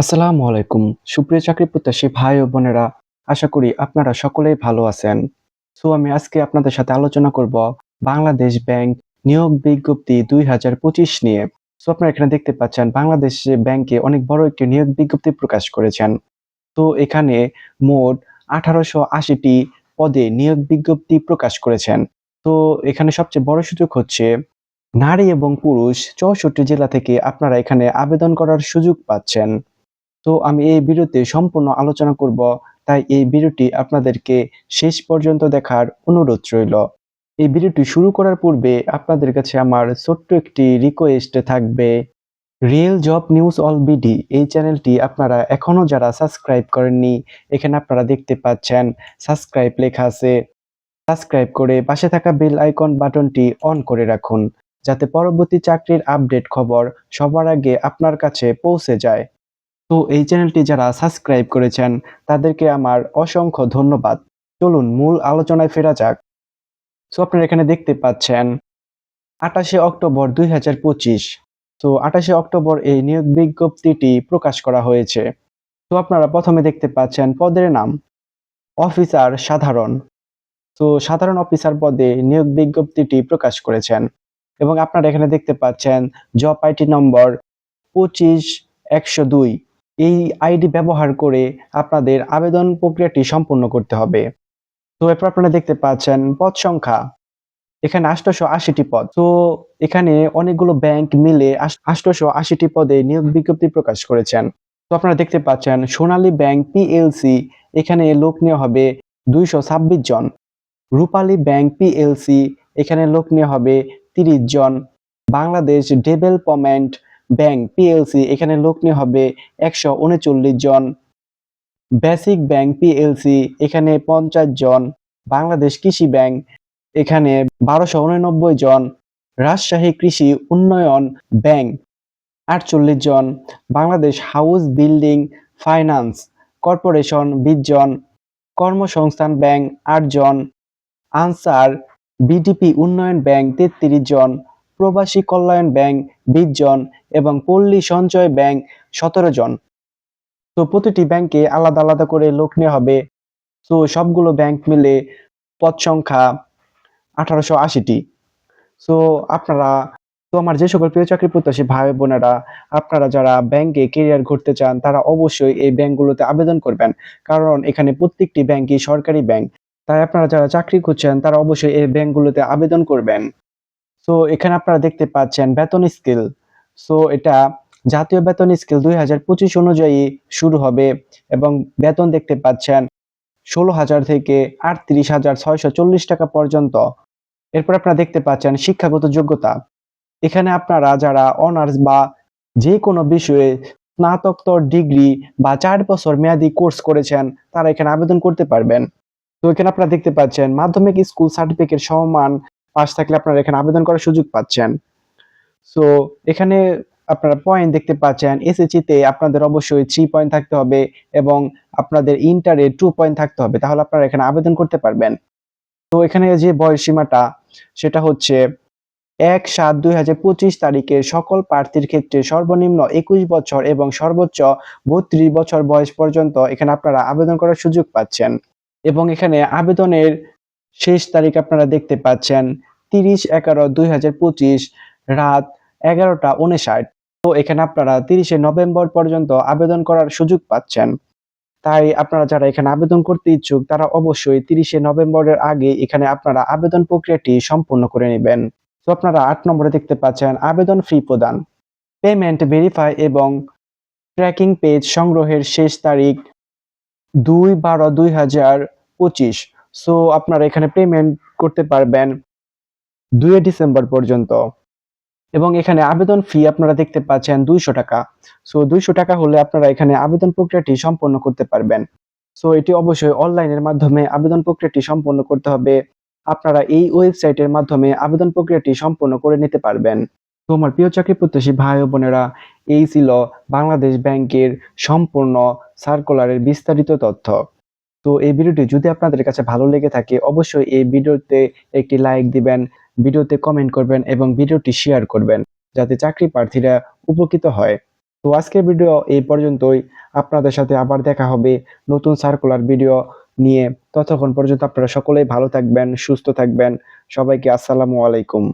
আসসালামু আলাইকুম। সুপ্রিয় চাকরি প্রত্যাশী ভাই ও বোনেরা, আশা করি আপনারা সকলেই ভালো আছেন। সো আমি আজকে আপনাদের সাথে আলোচনা করব বাংলাদেশ ব্যাংক নিয়োগ বিজ্ঞপ্তি দুই হাজার পঁচিশ নিয়ে। সো আপনারা এখানে দেখতে পাচ্ছেন, বাংলাদেশ ব্যাংকে অনেক বড় একটি নিয়োগ বিজ্ঞপ্তি প্রকাশ করেছেন। তো এখানে মোট আঠারোশো আশিটি পদে নিয়োগ বিজ্ঞপ্তি প্রকাশ করেছেন। তো এখানে সবচেয়ে বড় সুযোগ হচ্ছে, নারী এবং পুরুষ চৌষট্টি জেলা থেকে আপনারা এখানে আবেদন করার সুযোগ পাচ্ছেন। তো আমি এই ভিডিওতে সম্পূর্ণ আলোচনা করব। তাই এই ভিডিওটি আপনাদেরকে শেষ পর্যন্ত দেখার অনুরোধ রইল। এই ভিডিওটি শুরু করার পূর্বে আপনাদের কাছে আমার ছোট্ট একটি রিকোয়েস্ট থাকবে। Real job news all BD এই চ্যানেলটি আপনারা এখনও যারা সাবস্ক্রাইব করেননি, এখানে আপনারা দেখতে পাচ্ছেন সাবস্ক্রাইব লেখা আছে। সাবস্ক্রাইব করে পাশে থাকা বেল আইকন বাটনটি অন করে রাখুন, যাতে পরবর্তী চাকরির আপডেট খবর সবার আগে আপনার কাছে পৌঁছে যায়। তো এই চ্যানেলটি যারা সাবস্ক্রাইব করেছেন, তাদেরকে আমার অসংখ্য ধন্যবাদ। চলুন মূল আলোচনায় ফেরা যাক। সো আপনারা এখানে দেখতে পাচ্ছেন আটাশে অক্টোবর দুই হাজার পঁচিশ। তো আটাশে অক্টোবর এই নিয়োগ বিজ্ঞপ্তিটি প্রকাশ করা হয়েছে। তো আপনারা প্রথমে দেখতে পাচ্ছেন পদের নাম, অফিসার সাধারণ। তো সাধারণ অফিসার পদে নিয়োগ বিজ্ঞপ্তিটি প্রকাশ করেছেন। এবং আপনারা এখানে দেখতে পাচ্ছেন, জব আইটি নম্বর পঁচিশ একশো দুই। আইডি ব্যবহার করে আপনাদের আবেদন প্রক্রিয়াটি সম্পূর্ণ করতে হবে। তো এরপর আপনারা দেখতে পাচ্ছেন পদ সংখ্যা। এখানে আষ্টশো আশিটি পদ। তো এখানে অনেকগুলো ব্যাংক মিলে আষ্টশো আশিটি পদে নিয়োগ বিজ্ঞপ্তি প্রকাশ করেছেন। তো আপনারা দেখতে পাচ্ছেন সোনালী ব্যাংক পিএলসি, এখানে লোক নেওয়া হবে দুইশো ছাব্বিশ জন। রূপালী ব্যাংক পিএলসি, এখানে লোক নেওয়া হবে তিরিশ জন। বাংলাদেশ ডেভেলপমেন্ট ব্যাংক পিএলসি এখানে লোক নিয়ে হবে একশো উনচল্লিশ জন। বেসিক ব্যাংক পিএলসি এখানে পঞ্চাশ জন। বাংলাদেশ কৃষি ব্যাংক, এখানে বারোশো উননব্বই জন। রাজশাহী কৃষি উন্নয়ন ব্যাংক, আটচল্লিশ জন। Bangladesh house building finance corporation বিশ জন। কর্মসংস্থান ব্যাংক আট জন। আনসার বিডিপি উন্নয়ন ব্যাংক তেত্রিশ জন। প্রবাসী কল্যাণ ব্যাংক বিশ জন এবং পল্লী সঞ্চয় ব্যাংক সতেরো জন। তো প্রতিটি ব্যাংকে আলাদা আলাদা করে লোক নেওয়া হবে। তো সবগুলো ব্যাংক মিলে পদ সংখ্যা আঠারোশো আশিটি। সো আপনারা, তো আমার যে সকল প্রিয় চাকরি প্রত্যাশী ভাই বোনেরা, আপনারা যারা ব্যাংকে কেরিয়ার করতে চান, তারা অবশ্যই এই ব্যাংকগুলোতে আবেদন করবেন। কারণ এখানে প্রত্যেকটি ব্যাংকই সরকারি ব্যাংক। তাই আপনারা যারা চাকরি করছেন তারা অবশ্যই এই ব্যাংকগুলোতে আবেদন করবেন। সো এখানে আপনারা দেখতে পাচ্ছেন বেতন স্কেল। সো এটা জাতীয় বেতন স্কেল দুই হাজার পঁচিশ অনুযায়ী শুরু হবে এবং বেতন দেখতে পাচ্ছেন ষোলো হাজার থেকে আটত্রিশ হাজার ছয়শো চল্লিশ টাকা পর্যন্ত। এরপর আপনারা দেখতে পাচ্ছেন শিক্ষাগত যোগ্যতা। এখানে আপনারা যারা অনার্স বা যে কোনো বিষয়ে স্নাতকোত্তর ডিগ্রি বা চার বছর মেয়াদি কোর্স করেছেন, তারা এখানে আবেদন করতে পারবেন। তো, এখানে আপনারা দেখতে পাচ্ছেন মাধ্যমিক স্কুল সার্টিফিকেট সমান পাস থাকলে আপনারা এখানে আবেদন করার সুযোগ পাচ্ছেন। সো এখানে আপনারা পয়েন্ট দেখতে পাচ্ছেন এসএসসি তে আপনাদের অবশ্যই থ্রি পয়েন্ট থাকতে হবে এবং আপনাদের ইন্টারে টু পয়েন্ট থাকতে হবে, তাহলে আপনারা এখানে আবেদন করতে পারবেন। তো, এখানে যে বয়স সীমাটা সেটা হচ্ছে এক সাত দুই হাজার পঁচিশ তারিখে সকল প্রার্থীর ক্ষেত্রে সর্বনিম্ন একুশ বছর এবং সর্বোচ্চ বত্রিশ বছর বয়স পর্যন্ত এখানে আপনারা আবেদন করার সুযোগ পাচ্ছেন। এবং এখানে আবেদনের শেষ তারিখ আপনারা দেখতে পাচ্ছেন, তিরিশ এগারো দুই রাত এগারোটা উনষাট তো এখানে আপনারা তিরিশে নভেম্বর পর্যন্ত আবেদন করার সুযোগ পাচ্ছেন। তাই আপনারা যারা এখানে আবেদন করতে ইচ্ছুক, তারা অবশ্যই তিরিশে নভেম্বরের আগে এখানে আপনারা আবেদন প্রক্রিয়াটি সম্পূর্ণ করে নেবেন। তো আপনারা আট নম্বরে দেখতে পাচ্ছেন, আবেদন ফি প্রদান। পেমেন্ট ভেরিফাই এবং ট্র্যাকিং পেজ সংগ্রহের শেষ তারিখ দুই বারো দুই হাজার পঁচিশ। সো আপনারা এখানে পেমেন্ট করতে পারবেন দুই ডিসেম্বর পর্যন্ত। এবং এখানে আবেদন ফি আপনারা দেখতে পাচ্ছেন দুইশো টাকা। সো দুইশো টাকা হলে আপনারা এখানে আবেদন প্রক্রিয়াটি সম্পন্ন করতে পারবেন। সো এটি অবশ্যই অনলাইনের মাধ্যমে আবেদন প্রক্রিয়াটি সম্পন্ন করতে হবে। আপনারা এই ওয়েবসাইটের মাধ্যমে আবেদন প্রক্রিয়াটি সম্পন্ন করে নিতে পারবেন। তো আমার প্রিয় চাকরি প্রত্যাশী ভাই ও বোনেরা, এই ছিল বাংলাদেশ ব্যাংকের সম্পূর্ণ সার্কুলারের বিস্তারিত তথ্য। তো এই ভিডিওটি যদি আপনাদের কাছে ভালো লেগে থাকে, অবশ্যই এই ভিডিওতে একটি লাইক দিবেন, ভিডিওতে কমেন্ট করবেন এবং ভিডিওটি শেয়ার করবেন যাতে চাকরি প্রার্থীরা উপকৃত হয়। তো আজকের ভিডিও এই পর্যন্তই। আপনাদের সাথে আবার দেখা হবে নতুন সার্কুলার ভিডিও নিয়ে। ততক্ষণ পর্যন্ত আপনারা সকলেই ভালো থাকবেন, সুস্থ থাকবেন। সবাইকে আসসালামু আলাইকুম।